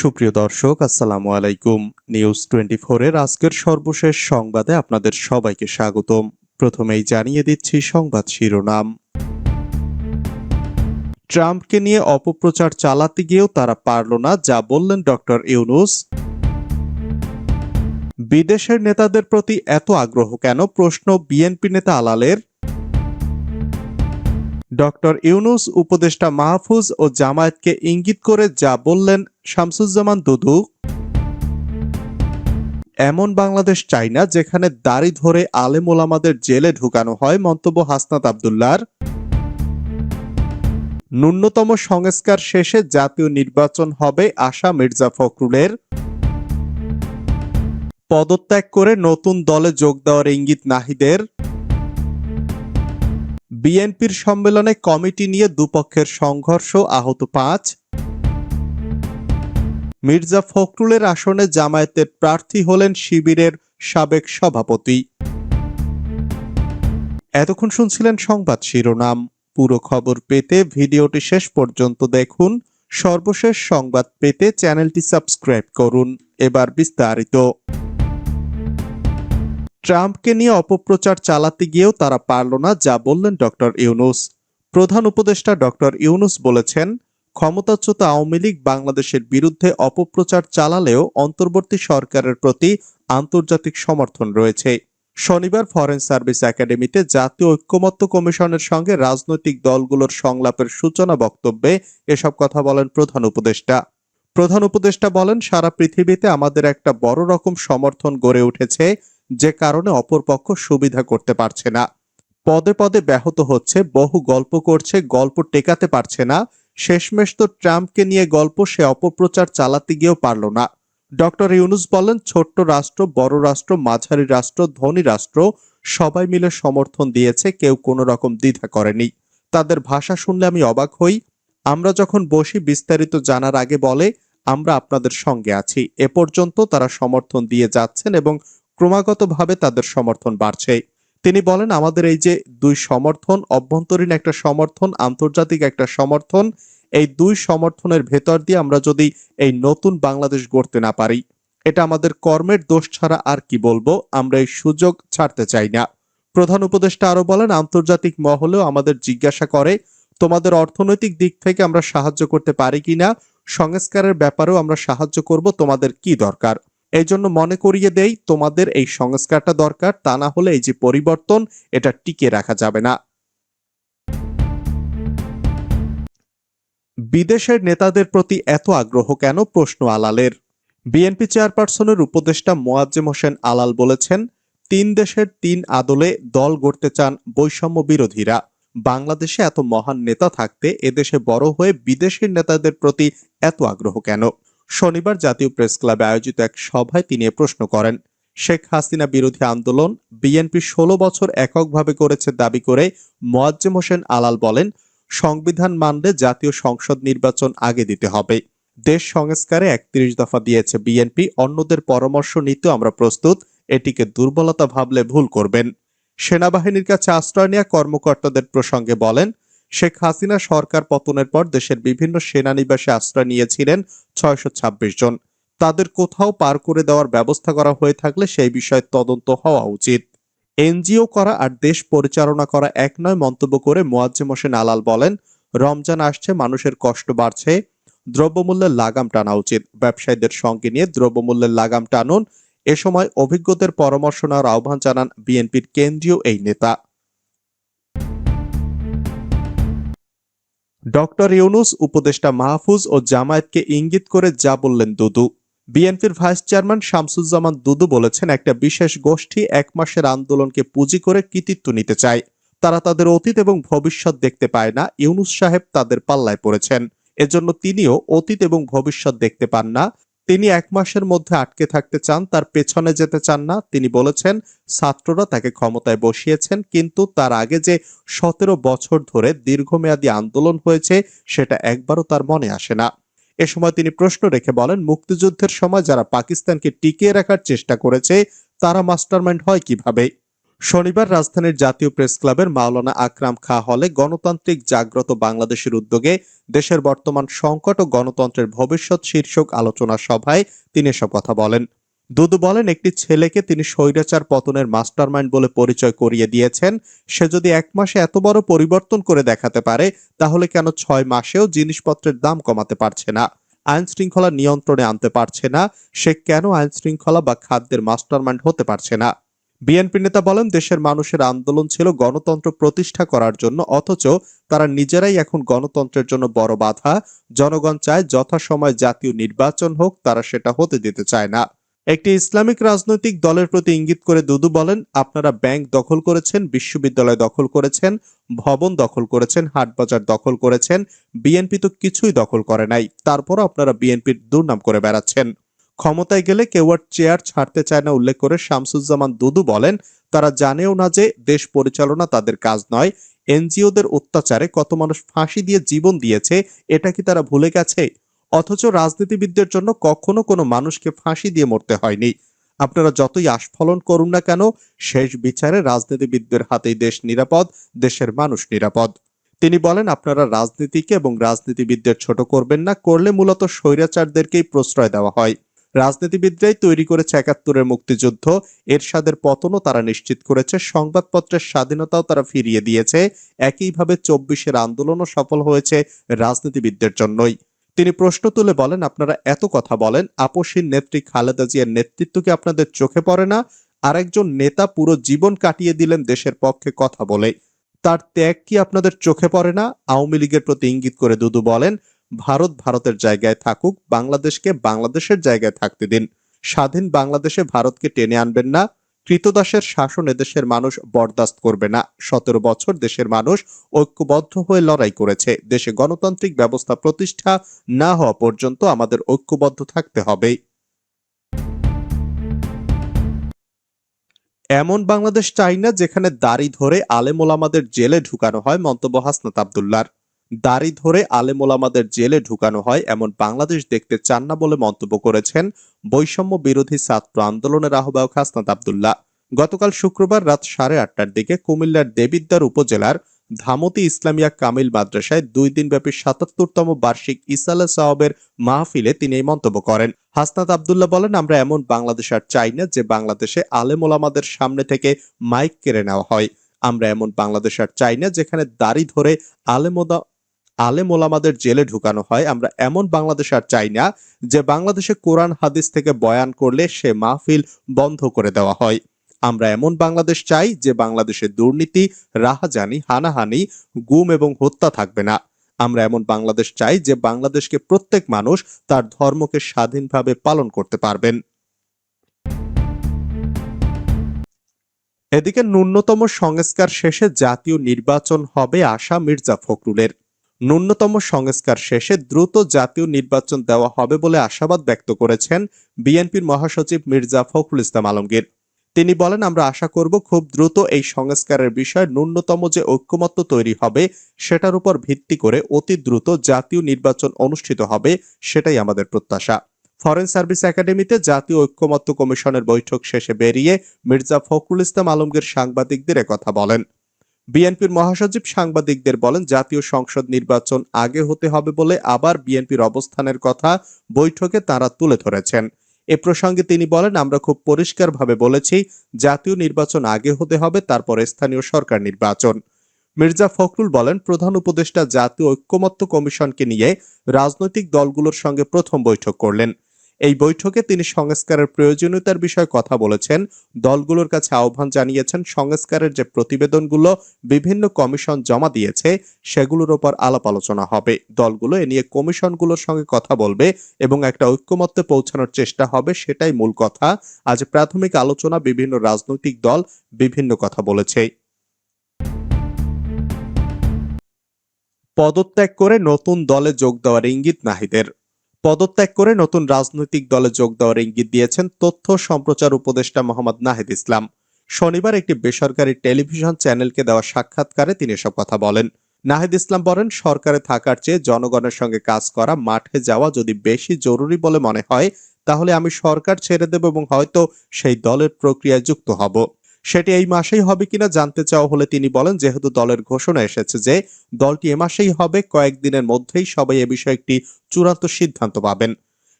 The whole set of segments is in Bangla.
সুপ্রিয় দর্শক, আসসালামু আলাইকুম। নিউজ টোয়েন্টি এর আজকের সর্বশেষ সংবাদে আপনাদের সবাইকে স্বাগতম। প্রথমেই জানিয়ে দিচ্ছি সংবাদ শিরোনাম। ট্রাম্পকে নিয়ে অপপ্রচার চালাতে গিয়েও তারা পারল না, যা বললেন ডক্টর ইউনুস। বিদেশের নেতাদের প্রতি এত আগ্রহ কেন? প্রশ্ন বিএনপি নেতা আলালের। ডক্টর ইউনুস, উপদেষ্টা মাহফুজ ও জামায়াতকে ইঙ্গিত করে যা বললেন শামসুজ্জামান দুদু। এমন বাংলাদেশ চাই না যেখানে দাড়ি ধরে আলেম ওলামাদের জেলে ঢুকানো হয়, মন্তব্য হাসনাত আবদুল্লার। ন্যূনতম সংস্কার শেষে জাতীয় নির্বাচন হবে আশা মির্জা ফখরুলের। পদত্যাগ করে নতুন দলে যোগ দেওয়ার ইঙ্গিত নাহিদের। বিএনপির সম্মেলনে কমিটি নিয়ে দুপক্ষের সংঘর্ষ, আহত পাঁচ। মির্জা ফখরুলের আসনে জামায়াতের প্রার্থী হলেন শিবিরের সাবেক সভাপতি। এতক্ষণ শুনছিলেন সংবাদ শিরোনাম। পুরো খবর পেতে ভিডিওটি শেষ পর্যন্ত দেখুন। সর্বশেষ সংবাদ পেতে চ্যানেলটি সাবস্ক্রাইব করুন। এবার বিস্তারিত। ট্রাম্পকে নিয়ে অপপ্রচার চালাতে গিয়েও তারা পারল না, যা বললেন ডক্টর ইউনুস। প্রধান উপদেষ্টা ডক্টর ইউনুস বলেছেন, ক্ষমতাচ্যুত আওয়ামী লীগ বাংলাদেশের বিরুদ্ধে অপপ্রচার চালালেও অন্তর্বর্তী সরকারের প্রতি আন্তর্জাতিক সমর্থন রয়েছে। শনিবার ফরেন সার্ভিস একাডেমিতে জাতীয় ঐক্যমত্য কমিশনের সঙ্গে রাজনৈতিক দলগুলোর সংলাপের সূচনা বক্তব্যে এসব কথা বলেন প্রধান উপদেষ্টা। প্রধান উপদেষ্টা বলেন, সারা পৃথিবীতে আমাদের একটা বড় রকম সমর্থন গড়ে উঠেছে যে কারণে অপরপক্ষ সুবিধা করতে পারছে না। পদে পদে ব্যাহত হচ্ছে, বহু গল্প করছে, গল্প টেকাতে পারছে না। শেষমেশ তো ট্রাম্পকে নিয়ে গল্প, সে অপপ্রচার চালাতে গিয়েও পারল না। ডক্টর ইউনুস বলেন, ছোট্ট রাষ্ট্র, বড় রাষ্ট্র, মাঝারি রাষ্ট্র, ধনী রাষ্ট্র, সবাই মিলে সমর্থন দিয়েছে, কেউ কোনো রকম দ্বিধা করেনি। তাদের ভাষা শুনলে আমি অবাক হই। আমরা যখন বসি, বিস্তারিত জানার আগে বলে, আমরা আপনাদের সঙ্গে আছি। এ পর্যন্ত তারা সমর্থন দিয়ে যাচ্ছেন এবং ক্রমাগতভাবে তাদের সমর্থন বাড়ছে। তিনি বলেন, আমাদের এই যে দুই সমর্থন, অভ্যন্তরীণ একটা সমর্থন, আন্তর্জাতিক একটা সমর্থন, এই দুই সমর্থনের ভেতর দিয়ে আমরা যদি এই নতুন বাংলাদেশ গড়তে না পারি, এটা আমাদের কর্মের দোষ ছাড়া আর কি বলব? আমরা এই সুযোগ ছাড়তে চাই না। প্রধান উপদেষ্টা আরও বলেন, আন্তর্জাতিক মহলেও আমাদের জিজ্ঞাসা করে, তোমাদের অর্থনৈতিক দিক থেকে আমরা সাহায্য করতে পারি কিনা? সংস্কারের ব্যাপারেও আমরা সাহায্য করব, তোমাদের কি দরকার? এই জন্য মনে করিয়ে দেই, তোমাদের এই সংস্কারটা দরকার, তা না হলে এই যে পরিবর্তন, এটা টিকে রাখা যাবে না। বিদেশের নেতাদের প্রতি এত আগ্রহ কেন? প্রশ্ন আলালের। বিএনপি চেয়ারপারসনের উপদেষ্টা মোয়াজ্জেম হোসেন আলাল বলেছেন, তিন দেশের তিন আদলে দল গড়তে চান বৈষম্য বিরোধীরা। বাংলাদেশে এত মহান নেতা থাকতে এদেশে বড় হয়ে বিদেশের নেতাদের প্রতি এত আগ্রহ কেন? শনিবার জাতীয় প্রেস ক্লাবে আয়োজিত এক সভায় তিনি প্রশ্ন করেন। শেখ হাসিনা বিরোধী আন্দোলন বিএনপি ষোলো বছর এককভাবে করেছে দাবি করে মোয়াজ্জেম হোসেন আলাল বলেন, সংবিধান মানলে জাতীয় সংসদ নির্বাচন আগে দিতে হবে। দেশ সংস্কারে একত্রিশ দফা দিয়েছে বিএনপি, অন্যদের পরামর্শ নিতে আমরা প্রস্তুত, এটিকে দুর্বলতা ভাবলে ভুল করবেন। সেনাবাহিনীর কাছে আশ্রয় নেওয়া কর্মকর্তাদের প্রসঙ্গে বলেন শেখ হাসিনা সরকার পতনের পর দেশের বিভিন্ন সেনানিবাসে আশ্রয় নিয়েছিলেন ছয়শো ছাব্বিশ জন। তাদের কোথাও পার করে দেওয়ার ব্যবস্থা করা হয়ে থাকলে সেই বিষয়ে তদন্ত হওয়া উচিত। এনজিও করা আর দেশ পরিচালনা করা এক নয় মন্তব্য করে মোয়াজ্জেম হোসেন আলাল বলেন, রমজান আসছে, মানুষের কষ্ট বাড়ছে, দ্রব্যমূল্যের লাগাম টানা উচিত। ব্যবসায়ীদের সঙ্গে নিয়ে দ্রব্যমূল্যের লাগাম টানুন। এ সময় অভিজ্ঞদের পরামর্শ নেওয়ার আহ্বান জানান বিএনপির কেন্দ্রীয় এই নেতা। ডক্টর ইউনুস, উপদেষ্টা মাহফুজ ও জামায়াতকে ইঙ্গিত করে যা বললেন দুদু। বিএনপির ভাইস চেয়ারম্যান শামসুজ্জামান দুদু বলেছেন, একটা বিশেষ গোষ্ঠী এক মাসের আন্দোলনকে পুঁজি করে কৃতিত্ব নিতে চায়। তারা তাদের অতীত এবং ভবিষ্যৎ দেখতে পায় না। ইউনুস সাহেব তাদের পাল্লায় পড়েছেন। এজন্য তিনিও অতীত এবং ভবিষ্যৎ দেখতে পান না। তিনি এক মাসের মধ্যে আটকে থাকতে চান, তার পেছনে যেতে চান না। তিনি বলেছেন, ছাত্ররা তাকে ক্ষমতায় বসিয়েছেন, কিন্তু তার আগে যে সতেরো বছর ধরে দীর্ঘমেয়াদী আন্দোলন হয়েছে, সেটা একবারও তার মনে আসে না। এ সময় তিনি প্রশ্ন রেখে বলেন, মুক্তিযুদ্ধের সময় যারা পাকিস্তানকে টিকিয়ে রাখার চেষ্টা করেছে, তারা মাস্টারমাইন্ড হয় কীভাবে? শনিবার রাজধানীর জাতীয় প্রেস ক্লাবের মাওলানা আকরাম খা হলে গণতান্ত্রিক জাগ্রত বাংলাদেশের উদ্যোগে দেশের বর্তমান সংকট ও গণতন্ত্রের ভবিষ্যৎ শীর্ষক আলোচনা সভায় তিনি এসব কথা বলেন। দুদু বলেন, একটি ছেলেকে তিনি স্বৈরাচার পতনের মাস্টারমাইন্ড বলে পরিচয় করিয়ে দিয়েছেন। সে যদি এক মাসে এত বড় পরিবর্তন করে দেখাতে পারে, তাহলে কেন ছয় মাসেও জিনিসপত্রের দাম কমাতে পারছে না? আইন শৃঙ্খলা নিয়ন্ত্রণে আনতে পারছে না, সে কেন আইন শৃঙ্খলা বা খাদ্যের মাস্টারমাইন্ড হতে পারছে না? বিএনপি নেতা বলেন, দেশের মানুষের আন্দোলন ছিল গণতন্ত্র প্রতিষ্ঠা করার জন্য, অথচ তারা নিজেরাই এখন গণতন্ত্রের জন্য বড় বাধা। জনগণ চায় যথাসময় জাতীয় নির্বাচন হোক, তারা সেটা হতে দিতে চায় না। একটি ইসলামিক রাজনৈতিক দলের প্রতি ইঙ্গিত করে দুদু বলেন, আপনারা ব্যাংক দখল করেছেন, বিশ্ববিদ্যালয় দখল করেছেন, ভবন দখল করেছেন, হাটবাজার দখল করেছেন, বিএনপি তো কিছুই দখল করে নাই। তারপরও আপনারা বিএনপির দুর্নাম করে বেড়াচ্ছেন। ক্ষমতায় গেলে কেউ আর চেয়ার ছাড়তে চায় না, উল্লেখ করে শামসুজ্জামান দুদু বলেন, তারা জানেও না যে দেশ পরিচালনা তাদের কাজ নয়। এনজিওদের অত্যাচারে কত মানুষ ফাঁসি দিয়ে জীবন দিয়েছে, এটা কি তারা ভুলে গেছে? অথচ রাজনীতিবিদদের জন্য কখনো কোনো মানুষকে ফাঁসি দিয়ে মরতে হয়নি। আপনারা যতই আস্ফলন করুন না কেন, শেষ বিচারে রাজনীতিবিদদের হাতেই দেশ নিরাপদ, দেশের মানুষ নিরাপদ। তিনি বলেন, আপনারা রাজনীতিকে এবং রাজনীতিবিদদের ছোট করবেন না, করলে মূলত স্বৈরাচারদেরকেই প্রশ্রয় দেওয়া হয়। রাজনীতিবিদরাই তৈরি করেছে একাত্তরের মুক্তিযুদ্ধ। এরশাদের পতনও তারা নিশ্চিত করেছে। সংবাদপত্রের স্বাধীনতাও তারা ফিরিয়ে দিয়েছে। একইভাবে চব্বিশের আন্দোলনও সফল হয়েছে রাজনীতিবিদদের জন্যই। তিনি প্রশ্ন তুলে বলেন, আপনারা এত কথা বলেন আপসীর নেত্রী খালেদা জিয়ার নেতৃত্ব কি আপনাদের চোখে পড়ে না? আরেকজন নেতা পুরো জীবন কাটিয়ে দিলেন দেশের পক্ষে কথা বলে তার ত্যাগ কি আপনাদের চোখে পড়ে না? আওয়ামী লীগের প্রতি ইঙ্গিত করে দুদু বলেন ভারত ভারতের জায়গায় থাকুক, বাংলাদেশকে বাংলাদেশের জায়গায় থাকতে দিন। স্বাধীন বাংলাদেশে ভারতকে টেনে আনবেন না, কৃতদাসের শাসন এদেশের মানুষ বরদাস্ত করবে না। সতেরো বছর দেশের মানুষ ঐক্যবদ্ধ হয়ে লড়াই করেছে। দেশে গণতান্ত্রিক ব্যবস্থা প্রতিষ্ঠা না হওয়া পর্যন্ত আমাদের ঐক্যবদ্ধ থাকতে হবে এমন বাংলাদেশ চাই না যেখানে দাড়ি ধরে আলেমোলামাদের জেলে ঢুকানো হয় মন্তব্য হাসনাত আবদুল্লার। দাড়ি ধরে আলেমোলামাদের জেলে ঢুকানো হয় এমন বাংলাদেশ দেখতে চান না বলে মন্তব্য করেছেন বৈষম্য বিরোধী ছাত্র আন্দোলনের আহ্বায়ক হাসনাত আবদুল্লাহ। গতকাল শুক্রবার রাত সাড়ে আটটার দিকে কুমিল্লার দেবিদ্বার উপজেলার ধামতি ইসলামিয়া কামিল মাদ্রাসায় দুই দিনব্যাপী সাতাত্তরতম বার্ষিক ইসালা সাহবের মাহফিলে তিনি এই মন্তব্য করেন। হাসনাত আবদুল্লাহ বলেন, আমরা এমন বাংলাদেশ আর চাই না যে বাংলাদেশে আলেম ওলামাদের সামনে থেকে মাইক কেড়ে নেওয়া হয়। আমরা এমন বাংলাদেশ আর চাই না যেখানে দাড়ি ধরে আলেমোদা আলেম ওলামাদের জেলে ঢুকানো হয়, আমরা এমন বাংলাদেশ আর চাই না যে বাংলাদেশে কোরআন, হাদিস থেকে বয়ান করলে সে মাহফিল বন্ধ করে দেওয়া হয়। আমরা এমন বাংলাদেশ চাই যে বাংলাদেশে দুর্নীতি, রাহাজানি, হানাহানি, গুম এবং হত্যা থাকবে না। আমরা এমন বাংলাদেশ চাই যে বাংলাদেশকে প্রত্যেক মানুষ তার ধর্মকে স্বাধীনভাবে পালন করতে পারবেন। এদিকে ন্যূনতম সংস্কার শেষে জাতীয় নির্বাচন হবে আশা মির্জা ফখরুলের। ন্যূনতম সংস্কার শেষে দ্রুত জাতীয় নির্বাচন দেওয়া হবে বলে আশাবাদ ব্যক্ত করেছেন বিএনপির মহাসচিব মির্জা ফখরুল ইসলাম আলমগীর। তিনি বলেন, আমরা আশা করব খুব দ্রুত এই সংস্কারের বিষয়ে ন্যূনতম যে ঐক্যমত্য তৈরি হবে, সেটার উপর ভিত্তি করে অতি দ্রুত জাতীয় নির্বাচন অনুষ্ঠিত হবে, সেটাই আমাদের প্রত্যাশা। ফরেন সার্ভিস একাডেমিতে জাতীয় ঐক্যমত্য কমিশনের বৈঠক শেষে বেরিয়ে মির্জা ফখরুল ইসলাম আলমগীর সাংবাদিকদের কথা বলেন। বিএনপির মহাসচিব সাংবাদিকদের বলেন, জাতীয় সংসদ নির্বাচন আগে হতে হবে বলে আবার বিএনপির অবস্থানের কথা বৈঠকে তারা তুলে ধরেছেন। এ প্রসঙ্গে তিনি বলেন, আমরা খুব পরিষ্কারভাবে বলেছি, জাতীয় নির্বাচন আগে হতে হবে, তারপর স্থানীয় সরকার নির্বাচন। মির্জা ফখরুল বলেন, প্রধান উপদেষ্টা জাতীয় ঐক্যমত্য কমিশনকে নিয়ে রাজনৈতিক দলগুলোর সঙ্গে প্রথম বৈঠক করলেন। এই বৈঠকে তিনি সংস্কারের প্রয়োজনীয়তার বিষয়ে কথা বলেছেন। দলগুলোর কাছে আহ্বান জানিয়েছেন, সংস্কারের যে প্রতিবেদনগুলো বিভিন্ন কমিশন জমা দিয়েছে, সেগুলোর ওপর আলাপ আলোচনা হবে। দলগুলো এ নিয়ে কমিশনগুলোর সঙ্গে কথা বলবে এবং একটা ঐক্যমত্যে পৌঁছানোর চেষ্টা হবে, সেটাই মূল কথা। আজ প্রাথমিক আলোচনা, বিভিন্ন রাজনৈতিক দল বিভিন্ন কথা বলেছে। পদত্যাগ করে নতুন দলে যোগ দেওয়ার ইঙ্গিত নাহিদের। পদত্যাগ করে নতুন রাজনৈতিক দলে যোগ দেওয়ার ইঙ্গিত দিয়েছেন তথ্য সম্প্রচার উপদেষ্টা মোহাম্মদ নাহিদ ইসলাম। শনিবার একটি বেসরকারি টেলিভিশন চ্যানেলকে দেওয়া সাক্ষাৎকারে তিনি এসব কথা বলেন। নাহিদ ইসলাম বলেন, সরকারে থাকার চেয়ে জনগণের সঙ্গে কাজ করা, মাঠে যাওয়া যদি বেশি জরুরি বলে মনে হয়, তাহলে আমি সরকার ছেড়ে দেব এবং হয়তো সেই দলের প্রক্রিয়ায় যুক্ত হব। সেটি এই মাসেই হবে কিনা জানতে চাওয়া হলে তিনি বলেন, যেহেতু দলের ঘোষণা এসেছে যে দলটি এ মাসেই হবে, কয়েকদিনের মধ্যেই সবাই এ বিষয়ে একটি চূড়ান্ত সিদ্ধান্ত পাবেন।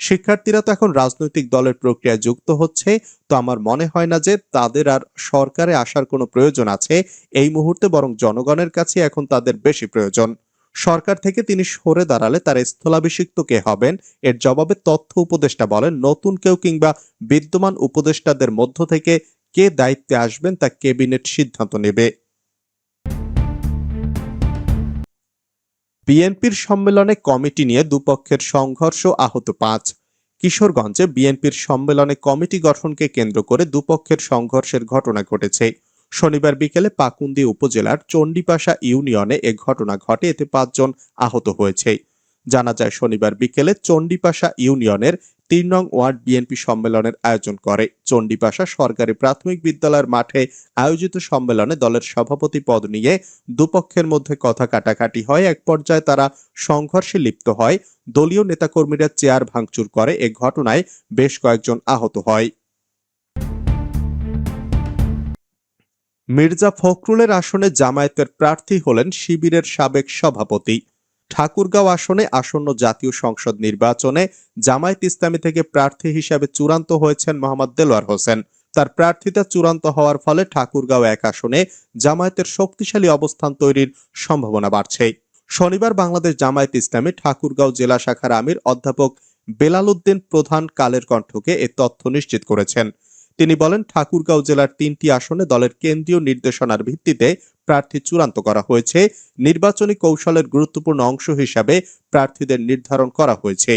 শিক্ষার্থীরা তো এখন রাজনৈতিক দলের প্রক্রিয়ায় যুক্ত হচ্ছে, তো আমার মনে হয় না যে তাদের আর সরকারে আসার কোনো প্রয়োজন আছে এই মুহূর্তে, বরং জনগণের কাছে এখন তাদের বেশি প্রয়োজন। সরকার থেকে তিনি সরে দাঁড়ালে তার স্থলাভিষিক্ত কে হবেন? এর জবাবে তথ্য উপদেষ্টা বলেন, নতুন কেউ কিংবা বিদ্যমান উপদেষ্টাদের মধ্য থেকে কে দায়িত্বে আসবেন তা ক্যাবিনেট সিদ্ধান্ত নেবে। বিএনপির সম্মেলনে কমিটি নিয়ে দুপক্ষের সংঘর্ষ আহত পাঁচ। কিশোরগঞ্জে বিএনপির সম্মেলনে কমিটি গঠনকে কেন্দ্র করে দুপক্ষের সংঘর্ষের ঘটনা ঘটেছে। শনিবার বিকেলে পাকুন্দি উপজেলার চণ্ডীপাশা ইউনিয়নে এ ঘটনা ঘটে। এতে পাঁচজন আহত হয়েছে। জানা যায় শনিবার বিকেলে চণ্ডীপাশা ইউনিয়নের তিন নং ওয়ার্ড বিএনপি সম্মেলনের আয়োজন করে। চণ্ডীপাশা সরকারি প্রাথমিক বিদ্যালয়ের মাঠে আয়োজিত সম্মেলনে দলের সভাপতি পদ নিয়ে দুপক্ষের মধ্যে কথা কাটাকাটি হয়। এক পর্যায়ে তারা সংঘর্ষে লিপ্ত হয়। দলীয় নেতাকর্মীরা চেয়ার ভাঙচুর করে। এ ঘটনায় বেশ কয়েকজন আহত হয়। মির্জা ফখরুলের আসনে জামায়াতের প্রার্থী হলেন শিবিরের সাবেক সভাপতি। ঠাকুরগাঁও আসনে আসন্ন জাতীয় সংসদ নির্বাচনে জামায়াত ইসলামী থেকে প্রার্থী হিসাবে চূড়ান্ত হয়েছেন মোহাম্মদ দেলোয়ার হোসেন। তার প্রার্থিতা চূড়ান্ত হওয়ার ফলে ঠাকুরগাঁও এক আসনে জামায়াতের শক্তিশালী অবস্থান তৈরির সম্ভাবনা বাড়ছে। শনিবার বাংলাদেশ জামায়াত ইসলামী ঠাকুরগাঁও জেলা শাখার আমির অধ্যাপক বেলাল উদ্দিন প্রধান কালের কণ্ঠকে এ তথ্য নিশ্চিত করেছেন। তিনি বলেন, ঠাকুরগাঁও জেলার তিনটি আসনে দলের কেন্দ্রীয় নির্দেশনার ভিত্তিতে প্রার্থী চূড়ান্ত করা হয়েছে। নির্বাচনী কৌশলের গুরুত্বপূর্ণ অংশ হিসাবে প্রার্থীদের নির্ধারণ করা হয়েছে।